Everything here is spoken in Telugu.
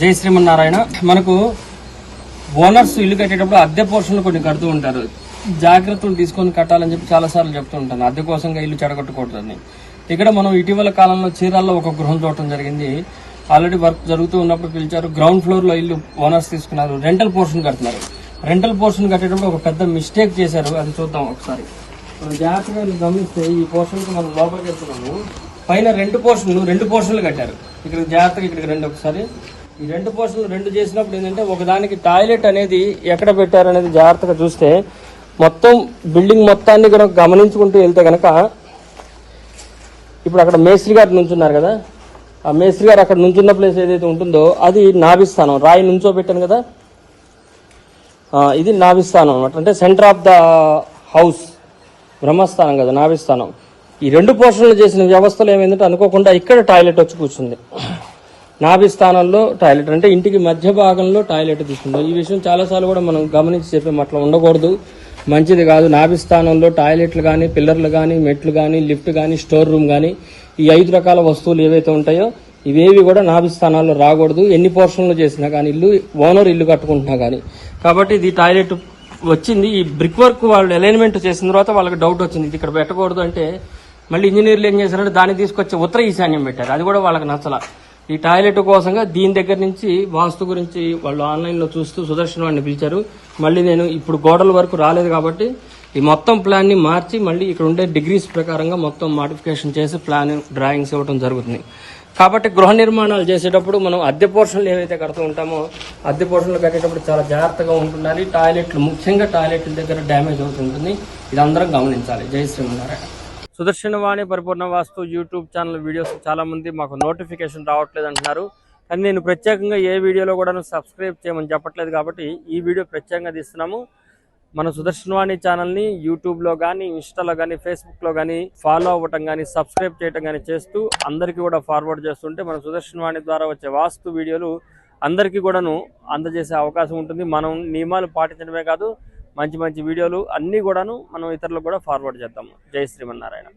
జై శ్రీమన్నారాయణ. మనకు ఓనర్స్ ఇల్లు కట్టేటప్పుడు అద్దె పోర్షన్లు కొన్ని కడుతూ ఉంటారు. జాగ్రత్తలు తీసుకొని కట్టాలని చెప్పి చాలా సార్లు చెప్తూ ఉంటాను. అద్దె కోసంగా ఇల్లు చెడగొట్టకూడదని. ఇక్కడ మనం ఇటీవల కాలంలో చీరాల్లో ఒక గృహం చూడటం జరిగింది. ఆల్రెడీ వర్క్ జరుగుతూ ఉన్నప్పుడు పిలిచారు. గ్రౌండ్ ఫ్లోర్లో ఇల్లు ఓనర్స్ తీసుకున్నారు. రెంటల్ పోర్షన్ కడుతున్నారు. రెంటల్ పోర్షన్ కట్టేటప్పుడు ఒక పెద్ద మిస్టేక్ చేశారు. అది చూద్దాం ఒకసారి. జాగ్రత్తగా గమనిస్తే ఈ పోర్షన్కి మనం లోపలికి వెళ్తున్నాము. పైన రెండు పోర్షన్లు రెండు పోర్షన్లు కట్టారు. ఇక్కడ జాగ్రత్తగా ఇక్కడికి రెండు ఒకసారి. ఈ రెండు పోర్షన్లు రెండు చేసినప్పుడు ఏంటంటే ఒకదానికి టాయిలెట్ అనేది ఎక్కడ పెట్టారనేది జాగ్రత్తగా చూస్తే మొత్తం బిల్డింగ్ మొత్తాన్ని కనుక గమనించుకుంటూ వెళ్తే కనుక ఇప్పుడు అక్కడ మేస్త్రి గారు నుంచున్నారు కదా. ఆ మేస్త్రి గారు అక్కడ నుంచున్న ప్లేస్ ఏదైతే ఉంటుందో అది నాభిస్థానం. రాయి నుంచో పెట్టాను కదా ఇది నాభిస్థానం అనమాట అంటే సెంటర్ ఆఫ్ ద హౌస్. బ్రహ్మస్థానం కదా నాభిస్థానం. ఈ రెండు పోర్షన్లు చేసిన వ్యవస్థలు ఏమైందంటే అనుకోకుండా ఇక్కడ టాయిలెట్ వచ్చి కూర్చుంది. నాభిస్థానంలో టాయిలెట్ అంటే ఇంటికి మధ్య భాగంలో టాయిలెట్ తీసుకుంటాం. ఈ విషయం చాలాసార్లు కూడా మనం గమనించి చెప్పాము అట్లా ఉండకూడదు. మంచిది కాదు. నాభిస్థానంలో టాయిలెట్లు కానీ పిల్లర్లు కానీ మెట్లు కానీ లిఫ్ట్ కానీ స్టోర్ రూమ్ కానీ ఈ ఐదు రకాల వస్తువులు ఏవైతే ఉంటాయో ఇవేవి కూడా నాభిస్థానాల్లో రాకూడదు. ఎన్ని పోర్షన్లు చేసినా కానీ ఇల్లు ఓనర్ ఇల్లు కట్టుకుంటున్నా కానీ కాబట్టి ఇది టాయిలెట్ వచ్చింది. ఈ బ్రిక్ వర్క్ వాళ్ళు అలైన్మెంట్ చేసిన తర్వాత వాళ్ళకి డౌట్ వచ్చింది. ఇది ఇక్కడ పెట్టకూడదు అంటే మళ్ళీ ఇంజనీర్లు ఏం చేశారంటే దాన్ని తీసుకొచ్చి ఉత్తర ఈశాన్యం పెట్టారు. అది కూడా వాళ్ళకి నచ్చల. ఈ టాయిలెట్ కోసంగా దీని దగ్గర నుంచి వాస్తు గురించి వాళ్ళు ఆన్లైన్లో చూస్తూ సుదర్శన్ వాడిని పిలిచారు. మళ్ళీ నేను ఇప్పుడు గోడల వరకు రాలేదు కాబట్టి ఈ మొత్తం ప్లాన్ని మార్చి మళ్ళీ ఇక్కడ ఉండే డిగ్రీస్ ప్రకారంగా మొత్తం మాడిఫికేషన్ చేసి ప్లాన్ డ్రాయింగ్స్ ఇవ్వడం జరుగుతుంది. కాబట్టి గృహ నిర్మాణాలు చేసేటప్పుడు మనం అద్దె పోర్షన్లు ఏవైతే కడుతూ ఉంటామో అద్దె పోర్షన్లు కట్టేటప్పుడు చాలా జాగ్రత్తగా ఉంటుండాలి. టాయిలెట్లు ముఖ్యంగా టాయిలెట్ల దగ్గర డ్యామేజ్ అవుతుంటుంది. ఇది అందరం గమనించాలి. జై శ్రీమన్నారాయణ. సుదర్శన వాణి పరిపూర్ణ వాస్తు యూట్యూబ్ ఛానల్ వీడియోస్ చాలా మంది మాకు నోటిఫికేషన్ రావట్లేదు అంటున్నారు. కానీ నేను ప్రత్యేకంగా ఏ వీడియోలో కూడా సబ్స్క్రైబ్ చేయమని చెప్పట్లేదు కాబట్టి ఈ వీడియో ప్రత్యేకంగా తీస్తున్నాము. మన సుదర్శన వాణి ఛానల్ని యూట్యూబ్లో కానీ ఇన్స్టాలో కానీ ఫేస్బుక్లో కానీ ఫాలో అవ్వటం కానీ సబ్స్క్రైబ్ చేయటం కానీ చేస్తూ అందరికీ కూడా ఫార్వర్డ్ చేస్తుంటే మన సుదర్శన వాణి ద్వారా వచ్చే వాస్తు వీడియోలు అందరికీ కూడాను అందజేసే అవకాశం ఉంటుంది. మనం నియమాలు పాటించడమే కాదు మంచి మంచి వీడియోలు అన్నీ కూడాను మనం ఇతరులకు కూడా ఫార్వర్డ్ చేద్దాము. జై శ్రీమన్నారాయణ.